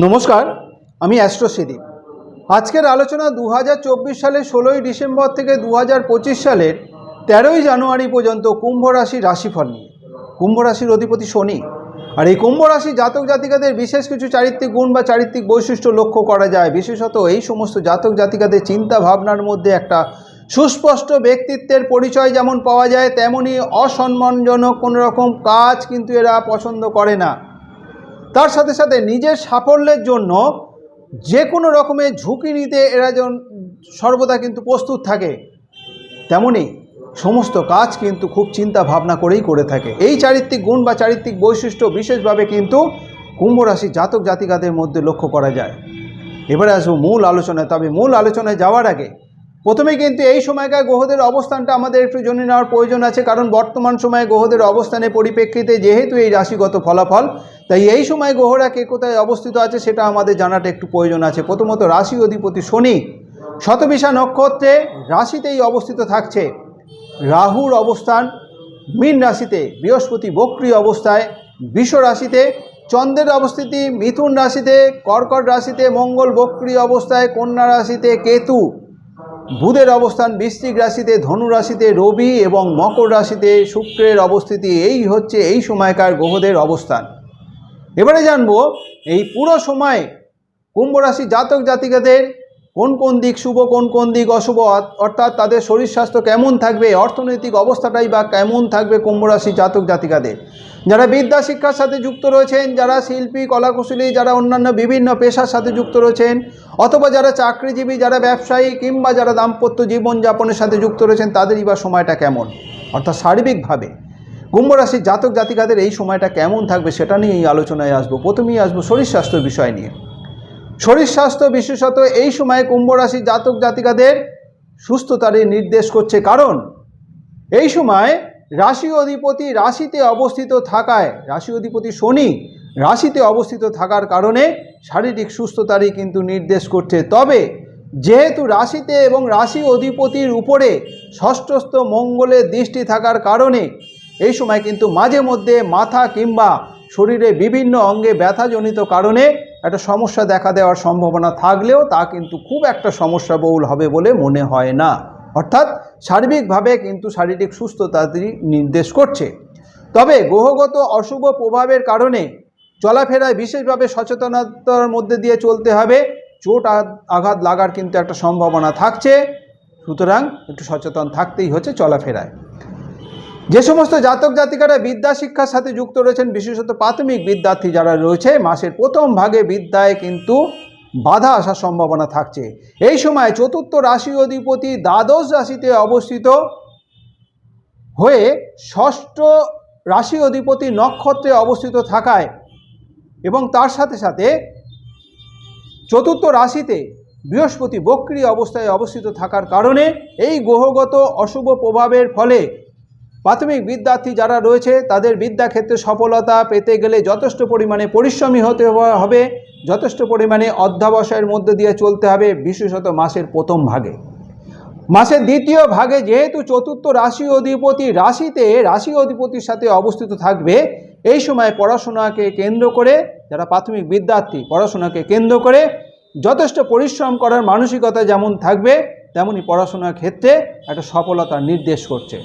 নমস্কার, আমি অ্যাস্ট্রো অ্যাস্ট্রোসিদি আজকের আলোচনা দু হাজার চব্বিশ সালের ষোলোই ডিসেম্বর থেকে দু হাজার পঁচিশ সালের তেরোই জানুয়ারি পর্যন্ত কুম্ভ রাশির রাশিফল নিয়ে। কুম্ভ রাশির অধিপতি শনি। আর এই কুম্ভ রাশি জাতক জাতিকাদের বিশেষ কিছু চারিত্রিক গুণ বা চারিত্রিক বৈশিষ্ট্য লক্ষ্য করা যায়। বিশেষত এই সমস্ত জাতক জাতিকাদের চিন্তা ভাবনার মধ্যে একটা সুস্পষ্ট ব্যক্তিত্বের পরিচয় যেমন পাওয়া যায়, তেমনি অসম্মানজনক কোনো রকম কাজ কিন্তু এরা পছন্দ করে না। তার সাথে সাথে নিজের সাফল্যের জন্য যে কোনো রকমের ঝুঁকি নিতে এরা যেমন সর্বদা কিন্তু প্রস্তুত থাকে। তেমনি সমস্ত কাজ কিন্তু খুব চিন্তা ভাবনা করেই করে থাকে। এই চারিত্রিক গুণ বা চারিত্রিক বৈশিষ্ট্য বিশেষভাবে কিন্তু কুম্ভ রাশি জাতক জাতিকাদের মধ্যে লক্ষ্য করা যায়। এবারে আসব মূল আলোচনায়। তবে মূল আলোচনায় যাওয়ার আগে প্রথমে কিন্তু এই সময়কার গ্রহদের অবস্থানটা আমাদের একটু জেনে নেওয়ার প্রয়োজন আছে, কারণ বর্তমান সময়ে গ্রহদের অবস্থানের পরিপ্রেক্ষিতে যেহেতু এই রাশিগত ফলাফল, তাই এই সময় গ্রহরা কে কোথায় অবস্থিত আছে সেটা আমাদের জানাটা একটু প্রয়োজন আছে। প্রথমত রাশি অধিপতি শনি, শতবিশা নক্ষত্রে রাশিতেই অবস্থিত থাকছে। রাহুর অবস্থান মীন রাশিতে, বৃহস্পতি বক্রি অবস্থায়, বিষ রাশিতে, চন্দ্রের অবস্থিতি মিথুন রাশিতে, কর্কট রাশিতে, মঙ্গল বক্রি অবস্থায়, কন্যা রাশিতে কেতু। বুধের অবস্থান বৃশ্চিক রাশিতে, ধনু রাশিতে রবি এবং মকর রাশিতে শুক্রের অবস্থিতি এই হচ্ছে এই সময়কার গ্রহদের অবস্থান। এবারে জানব, এই পুরো সময় কুম্ভ রাশি জাতক জাতিকাদের কোন কোন দিক শুভ, কোন কোন দিক অশুভ অর্থাৎ তাদের শরীর স্বাস্থ্য কেমন থাকবে, অর্থনৈতিক অবস্থাটাই বা কেমন থাকবে কুম্ভরাশি জাতক জাতিকাদের। যারা বিদ্যা শিক্ষার সাথে যুক্ত রয়েছেন, যারা শিল্পী, কলাকুশলী, যারা অন্যান্য বিভিন্ন পেশার সাথে যুক্ত রয়েছেন, অথবা যারা চাকরিজীবী, যারা ব্যবসায়ী কিংবা যারা দাম্পত্য জীবনযাপনের সাথে যুক্ত রয়েছেন, তাদেরই বা সময়টা কেমন? অর্থাৎ সার্বিকভাবে কুম্ভ রাশির জাতক জাতিকাদের এই সময়টা কেমন থাকবে, সেটা নিয়েই আলোচনায় আসব। প্রথমেই আসব শরীর স্বাস্থ্যের বিষয় নিয়ে। শরীর স্বাস্থ্য বিশেষত এই সময়ে কুম্ভ রাশি জাতক জাতিকাদের সুস্থতারই নির্দেশ করছে। কারণ এই সময় রাশি অধিপতি রাশিতে অবস্থিত থাকায়, রাশি অধিপতি শনি রাশিতে অবস্থিত থাকার কারণে শারীরিক সুস্থতারই কিন্তু নির্দেশ করছে। তবে যেহেতু রাশিতে এবং রাশি অধিপতির উপরে ষষ্ঠস্থ মঙ্গলের দৃষ্টি থাকার কারণে এই সময় কিন্তু মাঝে মধ্যে মাথা কিংবা শরীরে বিভিন্ন অঙ্গে ব্যথাজনিত কারণে একটা সমস্যা দেখা দেওয়ার সম্ভাবনা থাকলেও তা কিন্তু খুব একটা সমস্যা বহুল হবে বলে মনে হয় না। অর্থাৎ সার্বিকভাবে কিন্তু শারীরিক সুস্থতারই নির্দেশ করছে। তবে গ্রহগত অশুভ প্রভাবের কারণে চলাফেরায় বিশেষভাবে সচেতনতার মধ্যে দিয়ে চলতে হবে। চোট আঘাত লাগার কিন্তু একটা সম্ভাবনা থাকছে। সুতরাং একটু সচেতন থাকতেই হচ্ছে চলাফেরায়। যে সমস্ত জাতক জাতিকারা বিদ্যা শিক্ষার সাথে যুক্ত রয়েছেন, বিশেষত প্রাথমিক বিদ্যার্থী যারা রয়েছে, মাসের প্রথম ভাগে বিদ্যায় কিন্তু বাধা আসার সম্ভাবনা থাকছে। এই সময় চতুর্থ রাশি অধিপতি দ্বাদশ রাশিতে অবস্থিত হয়ে ষষ্ঠ রাশি অধিপতি নক্ষত্রে অবস্থিত থাকায় এবং তার সাথে সাথে চতুর্থ রাশিতে বৃহস্পতি বক্রি অবস্থায় অবস্থিত থাকার কারণে এই গ্রহগত অশুভ প্রভাবের ফলে প্রাথমিক বিদ্যার্থী যারা রয়েছে, তাদের বিদ্যাক্ষেত্রে সফলতা পেতে গেলে যথেষ্ট পরিমাণে পরিশ্রমী হতে হবে, যথেষ্ট পরিমাণে অধ্যাবসায়ের মধ্যে দিয়ে চলতে হবে, বিশেষত মাসের প্রথম ভাগে। মাসের দ্বিতীয় ভাগে যেহেতু চতুর্থ রাশি অধিপতি রাশিতে, রাশি অধিপতির সাথে অবস্থিত থাকবে, এই সময় পড়াশোনাকে কেন্দ্র করে, যারা প্রাথমিক বিদ্যার্থী, পড়াশোনাকে কেন্দ্র করে যথেষ্ট পরিশ্রম করার মানসিকতা যেমন থাকবে, তেমনি পড়াশোনার ক্ষেত্রে একটা সফলতার নির্দেশ করছে।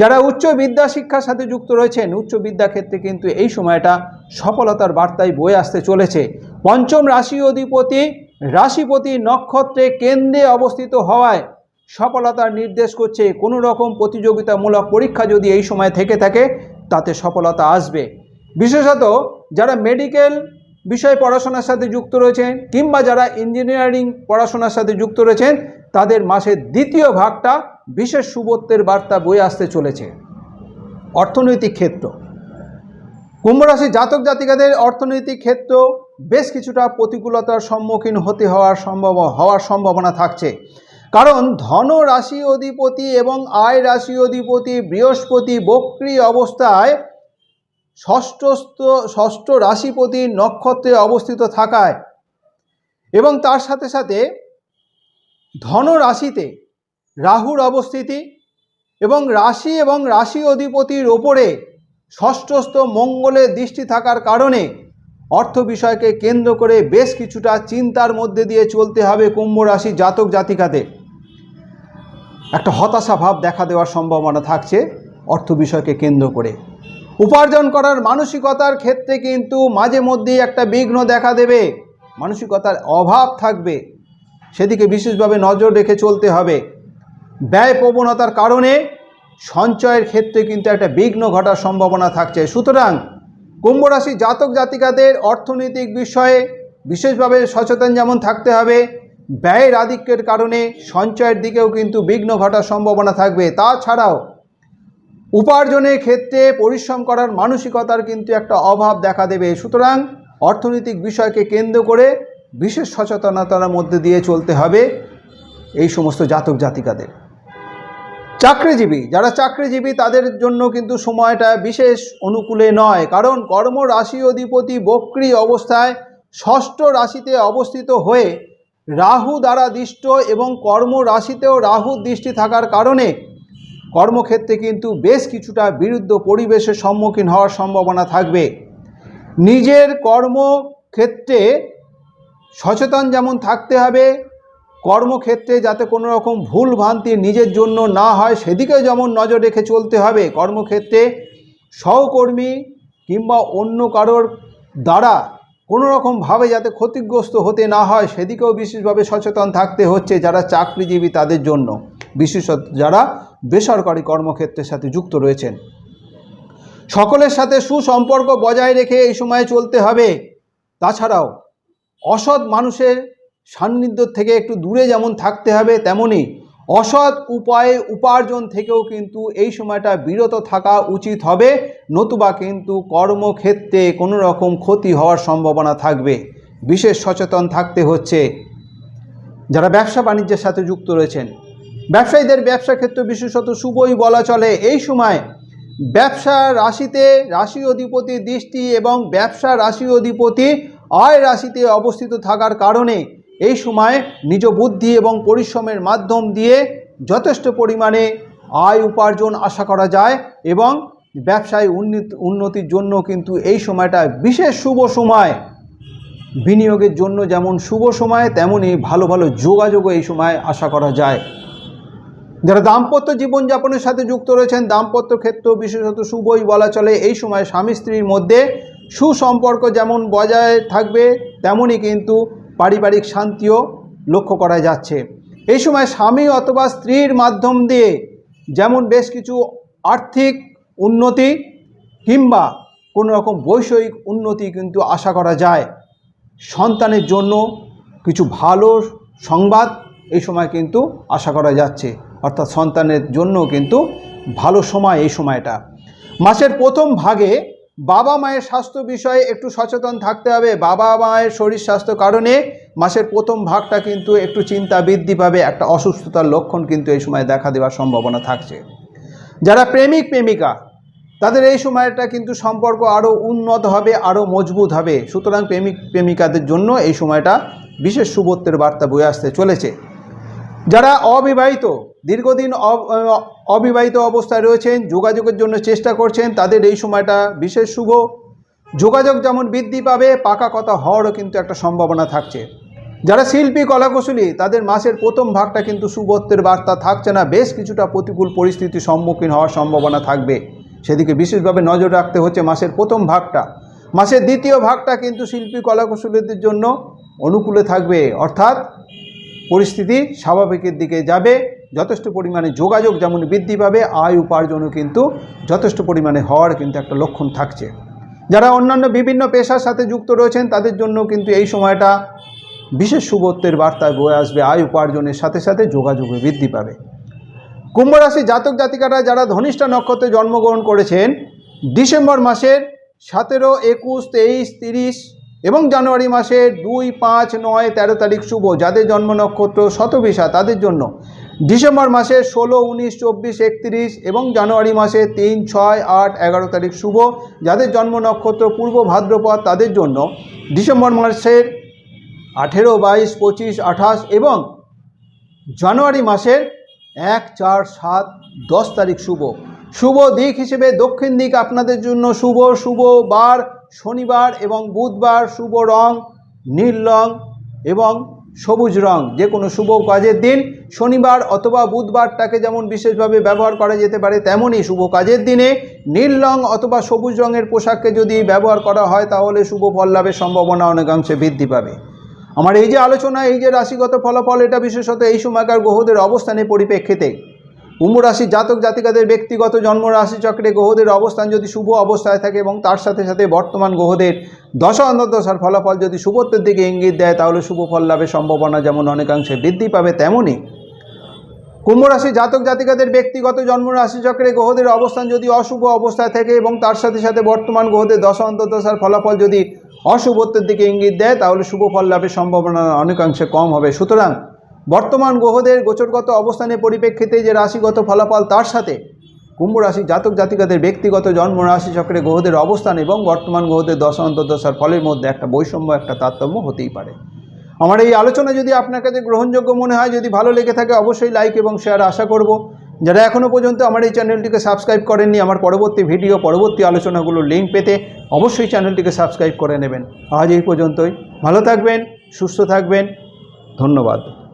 যারা উচ্চ বিদ্যা শিক্ষার সাথে যুক্ত রয়েছেন, উচ্চ বিদ্যা ক্ষেত্রে কিন্তু এই সময়টা সফলতার বার্তায় বয়ে আসতে চলেছে। পঞ্চম রাশি অধিপতি, রাশিপতি নক্ষত্রে কেন্দ্রে অবস্থিত হওয়ায় সফলতার নির্দেশ করছে। কোনো রকম প্রতিযোগিতামূলক পরীক্ষা যদি এই সময় থেকে থাকে, তাতে সফলতা আসবে। বিশেষত যারা মেডিকেল বিষয়ে পড়াশোনার সাথে যুক্ত রয়েছেন কিংবা যারা ইঞ্জিনিয়ারিং পড়াশোনার সাথে যুক্ত রয়েছেন, তাদের মাসের দ্বিতীয় ভাগটা বিশেষ সুবত্বের বার্তা বয়ে আসতে চলেছে। অর্থনৈতিক ক্ষেত্র। কুম্ভ রাশির জাতক জাতিকাদের অর্থনৈতিক ক্ষেত্র বেশ কিছুটা প্রতিকূলতার সম্মুখীন হতে হওয়ার সম্ভব, হওয়ার সম্ভাবনা থাকছে। কারণ ধন রাশি অধিপতি এবং আয় রাশি অধিপতি বৃহস্পতি বক্রি অবস্থায় ষষ্ঠস্থ ষষ্ঠ রাশিপতি নক্ষত্রে অবস্থিত থাকায় এবং তার সাথে সাথে ধন রাশিতে রাহুর অবস্থিতি এবং রাশি এবং রাশি অধিপতির ওপরে ষষ্ঠস্থ মঙ্গলের দৃষ্টি থাকার কারণে অর্থ বিষয়কে কেন্দ্র করে বেশ কিছুটা চিন্তার মধ্যে দিয়ে চলতে হবে কুম্ভ রাশি জাতক জাতিকাতে একটা হতাশা ভাব দেখা দেওয়ার সম্ভাবনা থাকছে অর্থ বিষয়কে কেন্দ্র করে। উপার্জন করার মানসিকতার ক্ষেত্রে কিন্তু মাঝে মধ্যেই একটা বিঘ্ন দেখা দেবে, মানসিকতার অভাব থাকবে। সেদিকে বিশেষভাবে নজর রেখে চলতে হবে। ব্যয় প্রবণতার কারণে সঞ্চয়ের ক্ষেত্রে কিন্তু একটা বিঘ্ন ঘটার সম্ভাবনা থাকছে। সুতরাং কুম্ভ রাশি জাতক জাতিকাদের অর্থনৈতিক বিষয়ে বিশেষভাবে সচেতন যেমন থাকতে হবে, ব্যয়ের আধিক্যের কারণে সঞ্চয়ের দিকেও কিন্তু বিঘ্ন ঘটার সম্ভাবনা থাকবে। তাছাড়াও উপার্জনের ক্ষেত্রে পরিশ্রম করার মানসিকতার কিন্তু একটা অভাব দেখা দেবে। সুতরাং অর্থনৈতিক বিষয়কে কেন্দ্র করে বিশেষ সচেতনতার মধ্যে দিয়ে চলতে হবে এই সমস্ত জাতক জাতিকাদের। চাকরিজীবী, যারা চাকরিজীবী তাদের জন্য কিন্তু সময়টা বিশেষ অনুকূলে নয়। কারণ কর্ম রাশি অধিপতি বক্রি অবস্থায় ষষ্ঠ রাশিতে অবস্থিত হয়ে রাহু দ্বারা দৃষ্ট এবং কর্ম রাশিতেও রাহুর দৃষ্টি থাকার কারণে কর্মক্ষেত্রে কিন্তু বেশ কিছুটা বিরুদ্ধ পরিবেশের সম্মুখীন হওয়ার সম্ভাবনা থাকবে। নিজের কর্মক্ষেত্রে সচেতন যেমন থাকতে হবে কর্মক্ষেত্রে যাতে কোনো রকম ভুল ভ্রান্তি নিজের জন্য না হয়, সেদিকেও যেমন নজর রেখে চলতে হবে। কর্মক্ষেত্রে সহকর্মী কিংবা অন্য কারোর দ্বারা কোনো রকমভাবে যাতে ক্ষতিগ্রস্ত হতে না হয়, সেদিকেও বিশেষভাবে সচেতন থাকতে হচ্ছে যারা চাকরিজীবী তাদের জন্য। বিশেষত যারা বেসরকারি কর্মক্ষেত্রের সাথে যুক্ত রয়েছেন। সকলের সাথে সুসম্পর্ক বজায় রেখে এই সময়ে চলতে হবে। তাছাড়াও অসৎ মানুষের সান্নিধ্য থেকে একটু দূরে যেমন থাকতে হবে তেমনি অসৎ উপায়ে উপার্জন থেকেও কিন্তু এই সময়টা বিরত থাকা উচিত হবে। নতুবা কিন্তু কর্মক্ষেত্রে কোনো রকম ক্ষতি হওয়ার সম্ভাবনা থাকবে। বিশেষ সচেতন থাকতে হচ্ছে। যারা ব্যবসা বাণিজ্যের সাথে যুক্ত রয়েছেন, ব্যবসায়ীদের ব্যবসা ক্ষেত্রে বিশেষত শুভই বলা চলে। এই সময় ব্যবসা রাশিতে রাশি অধিপতি দৃষ্টি এবং ব্যবসা রাশি অধিপতি আয় রাশিতে অবস্থিত থাকার কারণে এই সময় নিজ বুদ্ধি এবং পরিশ্রমের মাধ্যম দিয়ে যথেষ্ট পরিমাণে আয় উপার্জন আশা করা যায় এবং ব্যবসায় উন্নতি, উন্নতির জন্য কিন্তু এই সময়টা বিশেষ শুভ সময়। বিনিয়োগের জন্য যেমন শুভ সময় তেমনই ভালো ভালো যোগাযোগও এই সময় আশা করা যায়। যারা দাম্পত্য জীবনযাপনের সাথে যুক্ত রয়েছেন, দাম্পত্য ক্ষেত্র বিশেষত শুভই বলা চলে, এই সময় স্বামী স্ত্রীর মধ্যে সুসম্পর্ক যেমন বজায় থাকবে তেমনই কিন্তু পারিবারিক শান্তিও লক্ষ্য করা যাচ্ছে। এই সময় স্বামী অথবা স্ত্রীর মাধ্যম দিয়ে যেমন বেশ কিছু আর্থিক উন্নতি কিংবা কোনো রকম বৈষয়িক উন্নতি কিন্তু আশা করা যায়। সন্তানের জন্য কিছু ভালো সংবাদ এই সময় কিন্তু আশা করা যাচ্ছে। অর্থাৎ সন্তানের জন্য কিন্তু ভালো সময় এই সময়টা। মাসের প্রথম ভাগে বাবা মায়ের স্বাস্থ্য বিষয়ে একটু সচেতন থাকতে হবে। বাবা মায়ের শরীর স্বাস্থ্য কারণে মাসের প্রথম ভাগটা কিন্তু একটু চিন্তা বৃদ্ধি পাবে, একটা অসুস্থতার লক্ষণ কিন্তু এই সময় দেখা দেওয়ার সম্ভাবনা থাকছে। যারা প্রেমিক, প্রেমিকা, তাদের এই সময়টা কিন্তু সম্পর্ক আরও উন্নত হবে আরও মজবুত হবে। সুতরাং প্রেমিক, প্রেমিকাদের জন্য এই সময়টা বিশেষ শুভত্বের বার্তা বয়ে আসতে চলেছে। যারা অবিবাহিত, দীর্ঘদিন অবিবাহিত অবস্থায় রয়েছেন, যোগাযোগের জন্য চেষ্টা করছেন, তাদের এই সময়টা বিশেষ শুভ। যোগাযোগ যেমন বৃদ্ধি পাবে, পাকা কথা হওয়ারও কিন্তু একটা সম্ভাবনা থাকছে। যারা শিল্পী, কলাকুশলী, তাদের মাসের প্রথম ভাগটা কিন্তু শুভত্বের বার্তা থাকছে না, বেশ কিছুটা প্রতিকূল পরিস্থিতির সম্মুখীন হওয়ার সম্ভাবনা থাকবে। সেদিকে বিশেষভাবে নজর রাখতে হচ্ছে মাসের প্রথম ভাগটা। মাসের দ্বিতীয় ভাগটা কিন্তু শিল্পী, কলাকুশলীদের জন্য অনুকূলে থাকবে, অর্থাৎ পরিস্থিতি স্বাভাবিকের দিকে যাবে। যথেষ্ট পরিমাণে যোগাযোগ যেমন বৃদ্ধি পাবে, আয় উপার্জনও কিন্তু যথেষ্ট পরিমাণে হওয়ার কিন্তু একটা লক্ষণ থাকছে। যারা অন্যান্য বিভিন্ন পেশার সাথে যুক্ত রয়েছেন, তাদের জন্য কিন্তু এই সময়টা বিশেষ শুভত্বের বার্তায় বয়ে আসবে, আয় উপার্জনের সাথে সাথে যোগাযোগে বৃদ্ধি পাবে। কুম্ভ রাশি জাতক জাতিকারা যারা ধনিষ্ঠা নক্ষত্রে জন্মগ্রহণ করেছেন, ডিসেম্বর মাসের সতেরো, একুশ, তেইশ, তিরিশ এবং জানুয়ারি মাসে দুই, পাঁচ, নয়, তেরো তারিখ শুভ। যাদের জন্ম নক্ষত্র শতবিশা, তাদের জন্য। ডিসেম্বর মাসের ষোলো, উনিশ, চব্বিশ, একত্রিশ এবং জানুয়ারি মাসে তিন, ছয়, আট, এগারো তারিখ শুভ। যাদের জন্ম নক্ষত্র পূর্ব ভাদ্রপদ, তাদের জন্য ডিসেম্বর মাসের আঠেরো, বাইশ, পঁচিশ, আঠাশ এবং জানুয়ারি মাসের এক, চার, সাত, দশ তারিখ শুভ। শুভ দিক হিসেবে দক্ষিণ দিক আপনাদের জন্য শুভ শুভ বার শনিবার এবং বুধবার শুভ রং, নীল রং এবং সবুজ রং, যে কোনো শুভ কাজের দিন। শনিবার অথবা বুধবারটাকে যেমন বিশেষভাবে ব্যবহার করা যেতে পারে, তেমনই শুভ কাজের দিনে নীল রং অথবা সবুজ রঙের পোশাককে যদি ব্যবহার করা হয়, তাহলে শুভ ফল লাভের সম্ভাবনা অনেকাংশে বৃদ্ধি পাবে। আমার এই যে আলোচনা, এই যে রাশিগত ফলাফল, এটা বিশেষত এই সময়কার গ্রহদের অবস্থানের পরিপ্রেক্ষিতে কুম্ভ জাতক জাতিকাদের ব্যক্তিগত জন্ম রাশি চক্রে গ্রহদের অবস্থান যদি শুভ অবস্থায় থাকে এবং তার সাথে সাথে বর্তমান গ্রহদের দশা অন্তর্দশার ফলাফল যদি শুভত্বের দিকে ইঙ্গিত দেয়, তাহলে শুভ ফল লাভের সম্ভাবনা যেমন অনেকাংশে বৃদ্ধি পাবে তেমনই। কুম্ভরাশি জাতক জাতিকাদের ব্যক্তিগত জন্ম রাশি চক্রে গ্রহদের অবস্থান যদি অশুভ অবস্থায় থাকে এবং তার সাথে সাথে বর্তমান গ্রহদের দশা অন্তর্দশার ফলাফল যদি অশুভত্বের দিকে ইঙ্গিত দেয়, তাহলে শুভ ফল লাভের সম্ভাবনা অনেকাংশে কম হবে। সুতরাং বর্তমান গ্রহদের গোচরগত অবস্থানের পরিপ্রেক্ষিতে যে রাশিগত ফলাফল তার সাথে, কুম্ভ রাশি জাতক জাতিকাদের ব্যক্তিগত জন্ম রাশি চক্রে গ্রহদের অবস্থান এবং বর্তমান গ্রহদের দশা অন্তর্দশার ফলের মধ্যে একটা বৈষম্য, একটা তারতম্য হতেই পারে। আমার এই আলোচনা যদি আপনার কাছে গ্রহণযোগ্য মনে হয়, যদি ভালো লেগে থাকে অবশ্যই লাইক এবং শেয়ার আশা করব। যারা এখনও পর্যন্ত আমার এই চ্যানেলটিকে সাবস্ক্রাইব করেননি, আমার পরবর্তী ভিডিও, পরবর্তী আলোচনাগুলোর লিঙ্ক পেতে অবশ্যই চ্যানেলটিকে সাবস্ক্রাইব করে নেবেন। আজ এই পর্যন্তই। ভালো থাকবেন, সুস্থ থাকবেন। ধন্যবাদ।